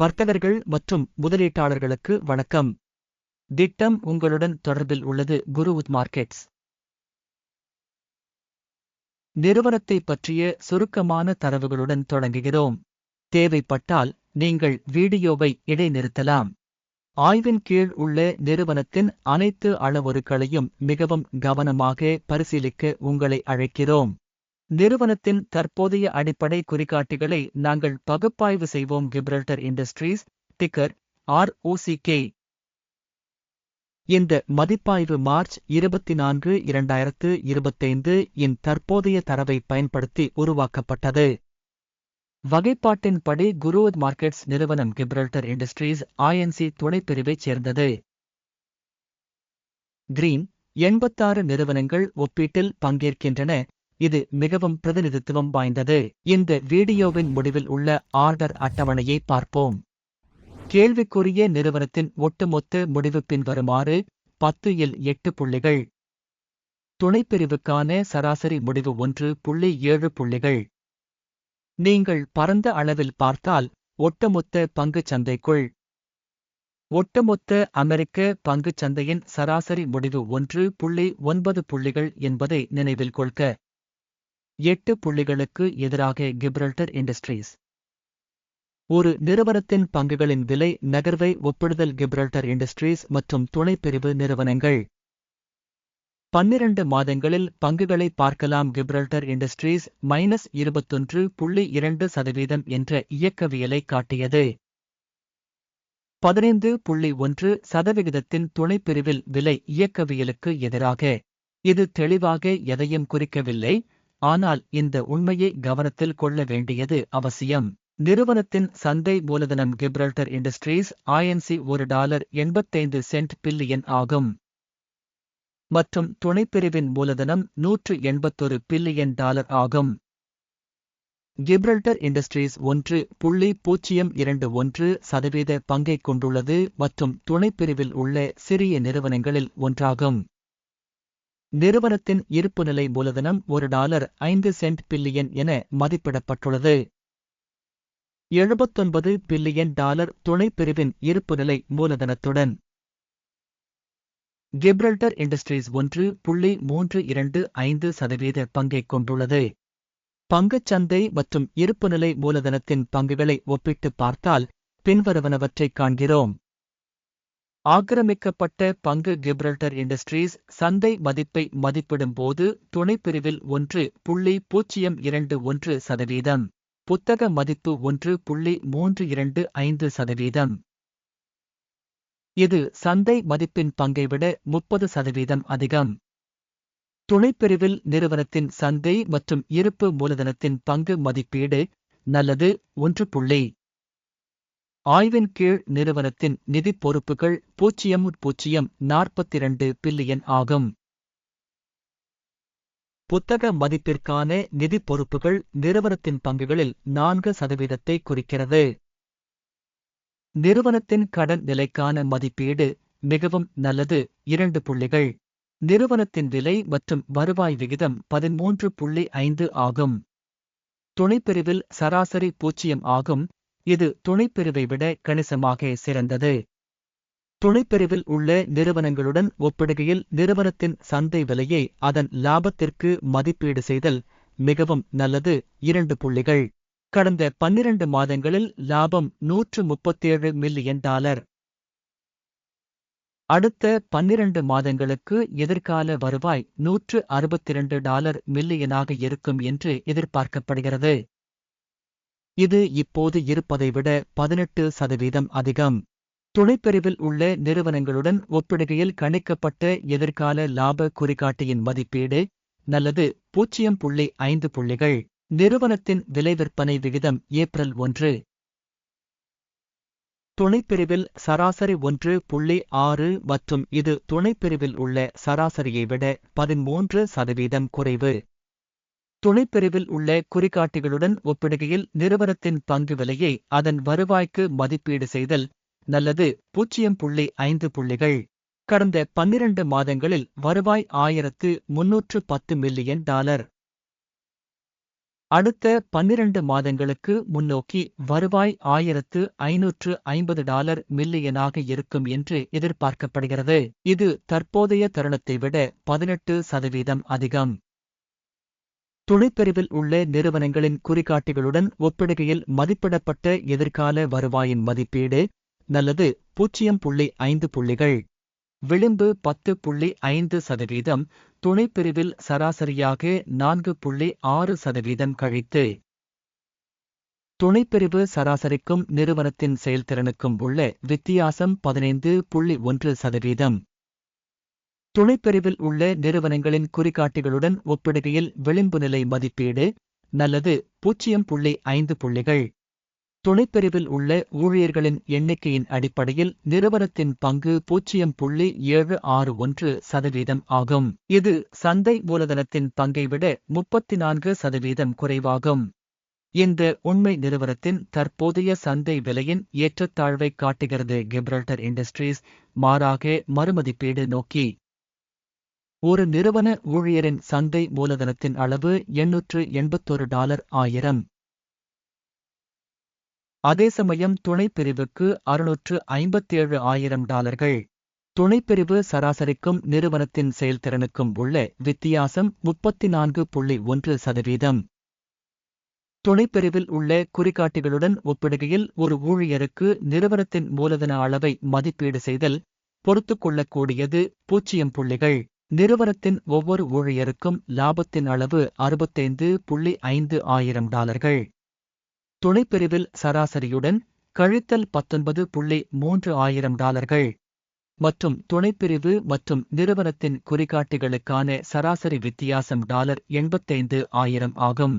வர்த்தகர்கள் மற்றும் முதலீட்டாளர்களுக்கு வணக்கம். திட்டம் உங்களுடன் தொடர்பில் உள்ளது குருவுத் மார்க்கெட்ஸ். நிறுவனத்தை பற்றிய சுருக்கமான தரவுகளுடன் தொடங்குகிறோம். தேவைப்பட்டால் நீங்கள் வீடியோவை இடைநிறுத்தலாம். ஆய்வின் கீழ் உள்ள நிறுவனத்தின் அனைத்து அளவுருக்களையும் மிகவும் கவனமாக பரிசீலிக்க உங்களை அழைக்கிறோம். நிறுவனத்தின் தற்போதைய அடிப்படை குறிகாட்டிகளை நாங்கள் பகுப்பாய்வு செய்வோம். கிப்ரல்டர் இண்டஸ்ட்ரீஸ் டிக்கர் ஆர்ஓசிகே இந்த மதிப்பாய்வு மார்ச் இருபத்தி நான்கு இரண்டாயிரத்து இருபத்தைந்து இன் தற்போதைய தரவை பயன்படுத்தி உருவாக்கப்பட்டது. வகைப்பாட்டின்படி குருவத் மார்க்கெட்ஸ் நிறுவனம் கிப்ரல்டர் இண்டஸ்ட்ரீஸ் ஐஎன்சி துணைப்பிரிவைச் சேர்ந்தது. கிரீன் எண்பத்தாறு நிறுவனங்கள் ஒப்பீட்டில் பங்கேற்கின்றன. இது மிகவும் பிரதிநிதித்துவம் வாய்ந்தது. இந்த வீடியோவின் முடிவில் உள்ள ஆர்டர் அட்டவணையை பார்ப்போம். கேள்விக்குரிய நிறுவனத்தின் ஒட்டுமொத்த முடிவு பின்வருமாறு பத்து இல் எட்டு புள்ளிகள். துணைப்பிரிவுக்கான சராசரி முடிவு ஒன்று புள்ளி ஏழு புள்ளிகள். நீங்கள் பரந்த அளவில் பார்த்தால் ஒட்டுமொத்த பங்குச் சந்தைக்குள். ஒட்டுமொத்த அமெரிக்க பங்குச் சந்தையின் சராசரி முடிவு ஒன்று புள்ளி ஒன்பது புள்ளிகள் என்பதை நினைவில் கொள்க. எட்டு புள்ளிகளுக்கு எதிராக கிப்ரல்டர் இண்டஸ்ட்ரீஸ். ஒரு நிறுவனத்தின் பங்குகளின் விலை நகர்வை ஒப்பிடுதல் கிப்ரல்டர் இண்டஸ்ட்ரீஸ் மற்றும் துணைப்பிரிவு நிறுவனங்கள். பன்னிரண்டு மாதங்களில் பங்குகளை பார்க்கலாம் கிப்ரல்டர் இண்டஸ்ட்ரீஸ் மைனஸ் இருபத்தொன்று புள்ளி இரண்டு சதவீதம் என்ற இயக்கவியலை காட்டியது. பதினைந்து புள்ளி ஒன்று சதவிகிதத்தின் துணைப்பிரிவில் விலை இயக்கவியலுக்கு எதிராக. இது தெளிவாக எதையும் குறிக்கவில்லை. ஆனால் இந்த உண்மையை கவனத்தில் கொள்ள வேண்டியது அவசியம். நிறுவனத்தின் சந்தை மூலதனம் கிப்ரல்டர் இண்டஸ்ட்ரீஸ் ஐஎன்சி ஒரு டாலர் எண்பத்தைந்து சென்ட் பில்லியன் ஆகும். மற்றும் துணைப்பிரிவின் மூலதனம் நூற்று எண்பத்தொரு பில்லியன் டாலர் ஆகும். கிப்ரல்டர் இண்டஸ்ட்ரீஸ் ஒன்று புள்ளி பூஜ்ஜியம் இரண்டு ஒன்று சதவீத பங்கை கொண்டுள்ளது மற்றும் துணைப்பிரிவில் உள்ள சிறிய நிறுவனங்களில் ஒன்றாகும். நிறுவனத்தின் இருப்புநிலை மூலதனம் ஒரு டாலர் ஐந்து சென்ட் பில்லியன் என மதிப்பிடப்பட்டுள்ளது. எழுபத்தொன்பது பில்லியன் டாலர் துணைப்பிரிவின் இருப்புநிலை மூலதனத்துடன். கிப்ரல்டர் இண்டஸ்ட்ரீஸ் ஒன்று புள்ளி மூன்று இரண்டு ஐந்து சதவீத பங்கை கொண்டுள்ளது. பங்குச்சந்தை மற்றும் இருப்புநிலை மூலதனத்தின் பங்குகளை ஒப்பிட்டு பார்த்தால் பின்வருவனவற்றைக் காண்கிறோம். ஆக்கிரமிக்கப்பட்ட பங்கு கிப்ரல்டர் இண்டஸ்ட்ரீஸ் சந்தை மதிப்பை மதிப்பிடும்போது துணைப்பிரிவில் ஒன்று புள்ளி பூஜ்ஜியம் இரண்டு ஒன்று சதவீதம் புத்தக மதிப்பு ஒன்று புள்ளி மூன்று இரண்டு ஐந்து சதவீதம். இது சந்தை மதிப்பின் பங்கை விட முப்பது சதவீதம் அதிகம். துணைப்பிரிவில் நிறுவனத்தின் சந்தை மற்றும் இருப்பு மூலதனத்தின் பங்கு மதிப்பீடு நல்லது ஒன்று புள்ளி ஆய்வின் கீழ் நிறுவனத்தின் நிதி பொறுப்புகள் பூஜ்ஜியம் பூஜ்ஜியம் நாற்பத்திரண்டு பில்லியன் ஆகும். புத்தக மதிப்பிற்கான நிதி பொறுப்புகள் நிறுவனத்தின் பங்குகளில் நான்கு சதவீதத்தை குறிக்கிறது. நிறுவனத்தின் கடன் நிலைக்கான மதிப்பீடு மிகவும் நல்லது. இரண்டு புள்ளிகள். நிறுவனத்தின் விலை மற்றும் வருவாய் விகிதம் பதிமூன்று புள்ளி ஐந்து ஆகும். துணைப்பிரிவில் சராசரி பூஜ்ஜியம் ஆகும். இது துணைப்பிரிவை விட கணிசமாக சிறந்தது. துணைப்பிரிவில் உள்ள நிறுவனங்களுடன் ஒப்பிடுகையில் நிறுவனத்தின் சந்தை விலையை அதன் லாபத்திற்கு மதிப்பீடு செய்தல் மிகவும் நல்லது. இரண்டு புள்ளிகள். கடந்த பன்னிரண்டு மாதங்களில் லாபம் நூற்று முப்பத்தேழு மில்லியன் டாலர். அடுத்த பன்னிரண்டு மாதங்களுக்கு எதிர்கால வருவாய் நூற்று அறுபத்திரண்டு டாலர் மில்லியனாக இருக்கும் என்று எதிர்பார்க்கப்படுகிறது. இது இப்போது இருப்பதை விட பதினெட்டு சதவீதம் அதிகம். துணைப்பிரிவில் உள்ள நிறுவனங்களுடன் ஒப்பிடுகையில் கணிக்கப்பட்ட எதிர்கால லாப குறிகாட்டியின் மதிப்பீடு நல்லது பூஜ்ஜியம் புள்ளி ஐந்து புள்ளிகள். நிறுவனத்தின் விலை விற்பனை விகிதம் ஏப்ரல் ஒன்று. துணைப்பிரிவில் சராசரி ஒன்று புள்ளி ஆறு மற்றும் இது துணைப்பிரிவில் உள்ள சராசரியை விட பதிமூன்று சதவீதம் குறைவு. துணைப்பிரிவில் உள்ள குறிகாட்டிகளுடன் ஒப்பிடுகையில் நிறுவனத்தின் பங்கு விலையை அதன் வருவாய்க்கு மதிப்பீடு செய்தல் நல்லது. பூஜ்ஜியம் புள்ளி ஐந்து புள்ளிகள். கடந்த பன்னிரண்டு மாதங்களில் வருவாய் ஆயிரத்து முன்னூற்று பத்து மில்லியன் டாலர். அடுத்த பன்னிரண்டு மாதங்களுக்கு முன்னோக்கி வருவாய் ஆயிரத்து ஐநூற்று ஐம்பது டாலர் மில்லியனாக இருக்கும் என்று எதிர்பார்க்கப்படுகிறது. இது தற்போதைய தருணத்தை விட பதினெட்டு சதவீதம் அதிகம். துணைப்பிரிவில் உள்ள நிறுவனங்களின் குறிகாட்டிகளுடன் ஒப்பிடுகையில் மதிப்பிடப்பட்ட எதிர்கால வருவாயின் மதிப்பீடு நல்லது பூஜ்ஜியம் புள்ளி ஐந்து புள்ளிகள். விளிம்பு பத்து புள்ளி ஐந்து சதவீதம் துணைப்பிரிவில் சராசரியாக நான்கு புள்ளி ஆறு சதவீதம் கழித்து. துணைப்பிரிவு சராசரிக்கும் நிறுவனத்தின் செயல்திறனுக்கும் உள்ள வித்தியாசம் பதினைந்து புள்ளி ஒன்று சதவீதம். துணைப்பிரிவில் உள்ள நிறுவனங்களின் குறிகாட்டிகளுடன் ஒப்பிடுகையில் விளிம்பு நிலை மதிப்பீடு நல்லது பூஜ்ஜியம் புள்ளி ஐந்து புள்ளிகள். துணைப்பிரிவில் உள்ள ஊழியர்களின் எண்ணிக்கையின் அடிப்படையில் நிறுவனத்தின் பங்கு பூஜ்ஜியம் புள்ளி ஏழு ஆறு ஒன்று சதவீதம் ஆகும். இது சந்தை மூலதனத்தின் பங்கை விட முப்பத்தி நான்கு சதவீதம் குறைவாகும். இந்த உண்மை நிறுவனத்தின் தற்போதைய சந்தை விலையின் ஏற்றத்தாழ்வை காட்டுகிறது. கிப்ரல்டர் இண்டஸ்ட்ரீஸ் மாறாக மறுமதிப்பீடு நோக்கி ஒரு நிறுவன ஊழியரின் சந்தை மூலதனத்தின் அளவு எண்ணூற்று எண்பத்தொரு டாலர் ஆயிரம். அதே சமயம் துணைப்பிரிவுக்கு அறுநூற்று ஐம்பத்தேழு ஆயிரம் டாலர்கள். துணைப்பிரிவு சராசரிக்கும் நிறுவனத்தின் செயல்திறனுக்கும் உள்ள வித்தியாசம் முப்பத்தி நான்கு புள்ளி ஒன்று சதவீதம். துணைப்பிரிவில் உள்ள குறிகாட்டிகளுடன் ஒப்பிடுகையில் ஒரு ஊழியருக்கு நிறுவனத்தின் மூலதன அளவை மதிப்பீடு செய்தல் பொறுத்துக்கொள்ளக்கூடியது பூஜ்ஜியம் புள்ளிகள். நிறுவனத்தின் ஒவ்வொரு ஊழியருக்கும் லாபத்தின் அளவு அறுபத்தைந்து புள்ளி ஐந்து ஆயிரம் டாலர்கள். துணைப்பிரிவில் சராசரியுடன் கழித்தல் பத்தொன்பது புள்ளி மூன்று ஆயிரம் டாலர்கள். மற்றும் துணைப்பிரிவு மற்றும் நிறுவனத்தின் குறிகாட்டிகளுக்கான சராசரி வித்தியாசம் டாலர் எண்பத்தைந்து ஆயிரம் ஆகும்.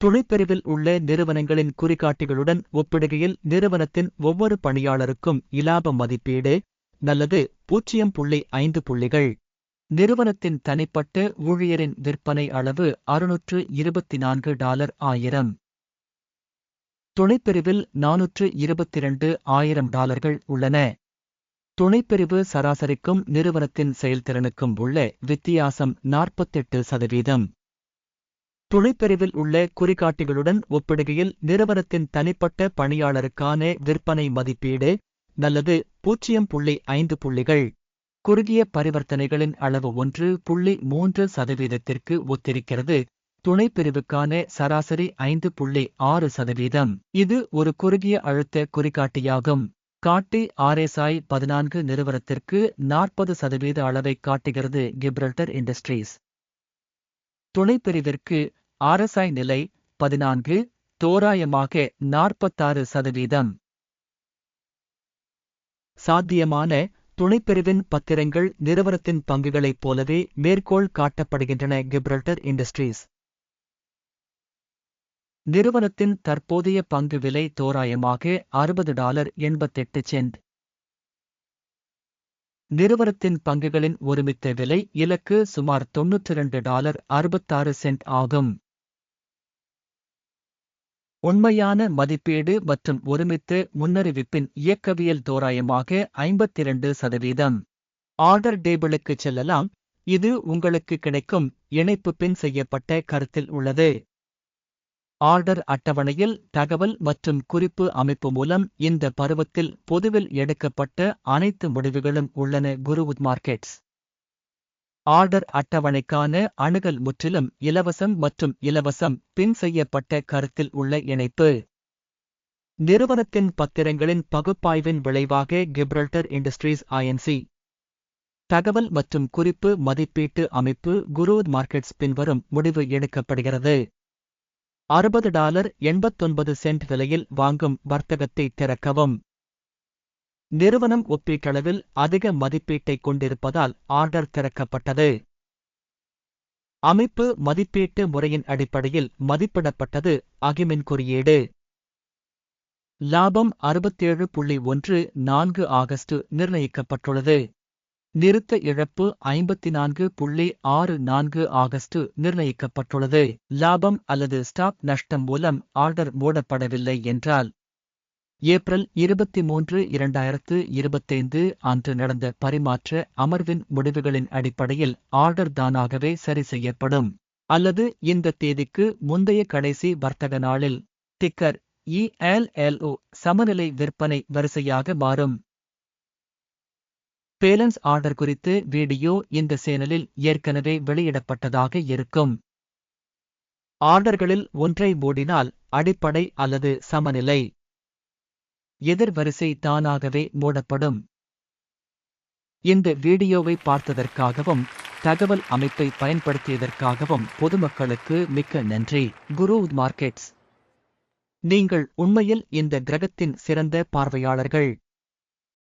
துணைப்பிரிவில் உள்ள நிறுவனங்களின் குறிகாட்டிகளுடன் ஒப்பிடுகையில் நிறுவனத்தின் ஒவ்வொரு பணியாளருக்கும் இலாப மதிப்பீடு நல்லது பூஜ்ஜியம் புள்ளி ஐந்து புள்ளிகள். நிறுவனத்தின் தனிப்பட்ட ஊழியரின் விற்பனை அளவு அறுநூற்று இருபத்தி நான்கு டாலர் ஆயிரம். துணைப்பிரிவில் நானூற்று இருபத்திரண்டு ஆயிரம் டாலர்கள் உள்ளன. துணைப்பிரிவு சராசரிக்கும் நிறுவனத்தின் செயல்திறனுக்கும் உள்ள வித்தியாசம் நாற்பத்தெட்டு சதவீதம். துணைப்பிரிவில் உள்ள குறிகாட்டிகளுடன் ஒப்பிடுகையில் நிறுவனத்தின் தனிப்பட்ட பணியாளருக்கான விற்பனை மதிப்பீடு நல்லது பூஜ்ஜியம் புள்ளி ஐந்து புள்ளிகள். குறுகிய பரிவர்த்தனைகளின் அளவு ஒன்று புள்ளி மூன்று சதவீதத்திற்கு ஒத்திருக்கிறது. துணைப்பிரிவுக்கான சராசரி ஐந்து புள்ளி ஆறு சதவீதம். இது ஒரு குறுகிய அழுத்த குறிகாட்டியாகும். காட்டி ஆர்எஸ்ஐ பதினான்கு நிறுவனத்திற்கு நாற்பது சதவீத அளவை காட்டுகிறது கிப்ரல்டர் இண்டஸ்ட்ரீஸ். துணை பிரிவிற்கு ஆர்எஸ்ஐ நிலை பதினான்கு தோராயமாக நாற்பத்தாறு சதவீதம். சாத்தியமான துணைப்பிரிவின் பத்திரங்கள் நிறுவனத்தின் பங்குகளைப் போலவே மேற்கோள் காட்டப்படுகின்றன கிப்ரல்டர் இண்டஸ்ட்ரீஸ். நிறுவனத்தின் தற்போதைய பங்கு விலை தோராயமாக அறுபது டாலர் எண்பத்தெட்டு சென்ட். நிறுவனத்தின் பங்குகளின் ஒருமித்த விலை இலக்கு சுமார் தொன்னூற்றி இரண்டு டாலர் அறுபத்தாறு சென்ட் ஆகும். உண்மையான மதிப்பீடு மற்றும் ஒருமித்த முன்னறிவிப்பின் இயக்கவியல் தோராயமாக ஐம்பத்திரண்டு சதவீதம். ஆர்டர் டேபிளுக்கு செல்லலாம். இது உங்களுக்கு கிடைக்கும் இணைப்பு பின் செய்யப்பட்ட கருத்தில் உள்ளது. ஆர்டர் அட்டவணையில் தகவல் மற்றும் குறிப்பு அமைப்பு மூலம் இந்த பருவத்தில் பொதுவில் எடுக்கப்பட்ட அனைத்து முடிவுகளும் உள்ளன குருவுத் மார்க்கெட்ஸ். ஆர்டர் அட்டவணைக்கான அணுகல் முற்றிலும் இலவசம் மற்றும் இலவசம் பின் செய்யப்பட்ட கருத்தில் உள்ள இணைப்பு. நிறுவனத்தின் பத்திரங்களின் பகுப்பாய்வின் விளைவாக கிப்ரல்டர் இண்டஸ்ட்ரீஸ் ஐஎன்சி தகவல் மற்றும் குறிப்பு மதிப்பீட்டு அமைப்பு குரூத் மார்க்கெட்ஸ் பின்வரும் முடிவு எடுக்கப்படுகிறது. அறுபது டாலர் எண்பத்தொன்பது சென்ட் விலையில் வாங்கும் வர்த்தகத்தை திறக்கவும். நிறுவனம் ஒப்பீட்டளவில் அதிக மதிப்பீட்டை கொண்டிருப்பதால் ஆர்டர் திறக்கப்பட்டது. அமைப்பு மதிப்பீட்டு முறையின் அடிப்படையில் மதிப்பிடப்பட்டது. அகிமின் குறியீடு. லாபம் அறுபத்தேழு புள்ளி ஒன்று நான்கு ஆகஸ்ட் நிர்ணயிக்கப்பட்டுள்ளது. நிறுத்த இழப்பு ஐம்பத்தி நான்கு புள்ளி ஆறு நான்கு ஆகஸ்ட் நிர்ணயிக்கப்பட்டுள்ளது. லாபம் அல்லது ஸ்டாக் நஷ்டம் மூலம் ஆர்டர் மூடப்படவில்லை என்றால் ஏப்ரல் இருபத்தி மூன்று இரண்டாயிரத்து இருபத்தைந்து அன்று நடந்த பரிமாற்ற அமர்வின் முடிவுகளின் அடிப்படையில் ஆர்டர் தானாகவே சரி செய்யப்படும். அல்லது இந்த தேதிக்கு முந்தைய கடைசி வர்த்தக நாளில். டிக்கர் இஎல்எல்ஓ சமநிலை விற்பனை வரிசையாக மாறும். பேலன்ஸ் ஆர்டர் குறித்து வீடியோ இந்த சேனலில் ஏற்கனவே வெளியிடப்பட்டதாக இருக்கும். ஆர்டர்களில் ஒன்றை மூடினால் அடிப்படை அல்லது சமநிலை. எதிர்வரிசை தானாகவே மூடப்படும். இந்த வீடியோவை பார்த்ததற்காகவும் தகவல் அமைப்பை பயன்படுத்தியதற்காகவும் பொதுமக்களுக்கு மிக்க நன்றி. குரு மார்க்கெட்ஸ். நீங்கள் உண்மையில் இந்த கிரகத்தின் சிறந்த பார்வையாளர்கள்.